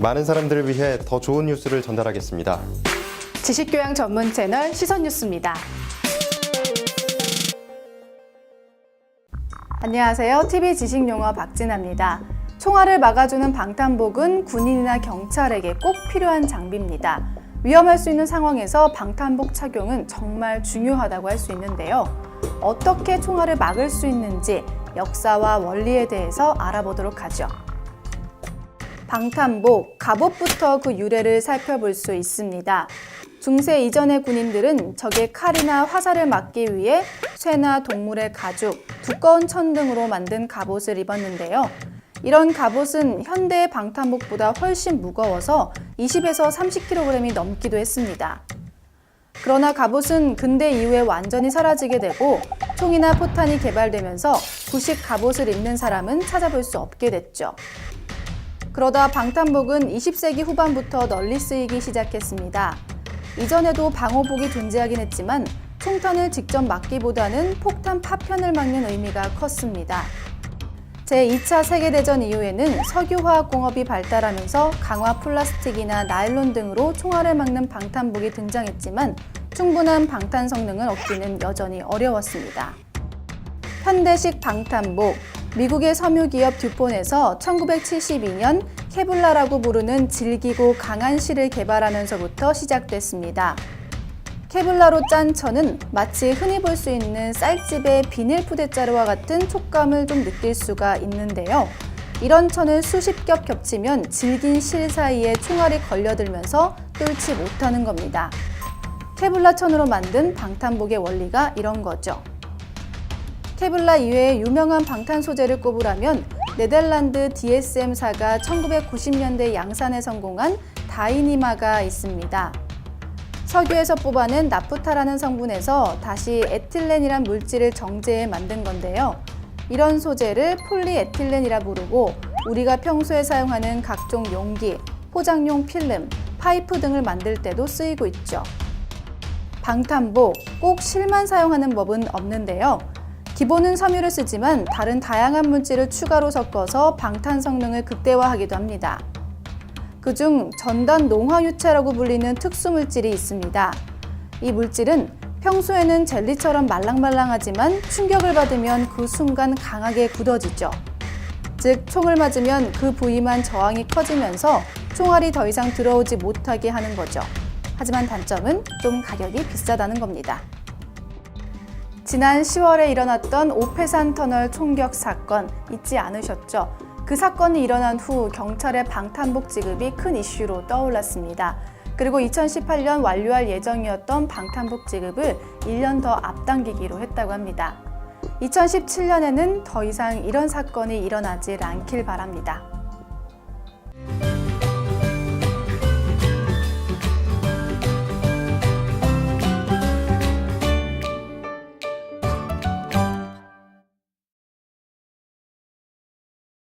많은 사람들을 위해 더 좋은 뉴스를 전달하겠습니다. 지식교양 전문 채널 시선뉴스입니다. 안녕하세요. TV 지식용어 박진아입니다. 총알을 막아주는 방탄복은 군인이나 경찰에게 꼭 필요한 장비입니다. 위험할 수 있는 상황에서 방탄복 착용은 정말 중요하다고 할 수 있는데요. 어떻게 총알을 막을 수 있는지 역사와 원리에 대해서 알아보도록 하죠. 방탄복, 갑옷부터 그 유래를 살펴볼 수 있습니다. 중세 이전의 군인들은 적의 칼이나 화살을 막기 위해 쇠나 동물의 가죽, 두꺼운 천 등으로 만든 갑옷을 입었는데요. 이런 갑옷은 현대의 방탄복보다 훨씬 무거워서 20에서 30kg이 넘기도 했습니다. 그러나 갑옷은 근대 이후에 완전히 사라지게 되고 총이나 포탄이 개발되면서 구식 갑옷을 입는 사람은 찾아볼 수 없게 됐죠. 그러다 방탄복은 20세기 후반부터 널리 쓰이기 시작했습니다. 이전에도 방호복이 존재하긴 했지만 총탄을 직접 막기보다는 폭탄 파편을 막는 의미가 컸습니다. 제2차 세계대전 이후에는 석유화학공업이 발달하면서 강화 플라스틱이나 나일론 등으로 총알을 막는 방탄복이 등장했지만 충분한 방탄 성능을 얻기는 여전히 어려웠습니다. 현대식 방탄복, 미국의 섬유기업 듀폰에서 1972년 케블라라고 부르는 질기고 강한 실을 개발하면서부터 시작됐습니다. 케블라로 짠 천은 마치 흔히 볼 수 있는 쌀집의 비닐 푸대자루와 같은 촉감을 좀 느낄 수가 있는데요. 이런 천을 수십 겹 겹치면 질긴 실 사이에 총알이 걸려들면서 뚫지 못하는 겁니다. 케블라 천으로 만든 방탄복의 원리가 이런 거죠. 케블라 이외에 유명한 방탄 소재를 꼽으라면 네덜란드 DSM사가 1990년대 양산에 성공한 다이니마가 있습니다. 석유에서 뽑아낸 나프타라는 성분에서 다시 에틸렌이란 물질을 정제해 만든 건데요. 이런 소재를 폴리에틸렌이라 부르고 우리가 평소에 사용하는 각종 용기, 포장용 필름, 파이프 등을 만들 때도 쓰이고 있죠. 방탄복 꼭 실만 사용하는 법은 없는데요. 기본은 섬유를 쓰지만 다른 다양한 물질을 추가로 섞어서 방탄 성능을 극대화하기도 합니다. 그중 전단 농화유체라고 불리는 특수 물질이 있습니다. 이 물질은 평소에는 젤리처럼 말랑말랑하지만 충격을 받으면 그 순간 강하게 굳어지죠. 즉, 총을 맞으면 그 부위만 저항이 커지면서 총알이 더 이상 들어오지 못하게 하는 거죠. 하지만 단점은 좀 가격이 비싸다는 겁니다. 지난 10월에 일어났던 오페산 터널 총격 사건 잊지 않으셨죠? 그 사건이 일어난 후 경찰의 방탄복 지급이 큰 이슈로 떠올랐습니다. 그리고 2018년 완료할 예정이었던 방탄복 지급을 1년 더 앞당기기로 했다고 합니다. 2017년에는 더 이상 이런 사건이 일어나질 않길 바랍니다.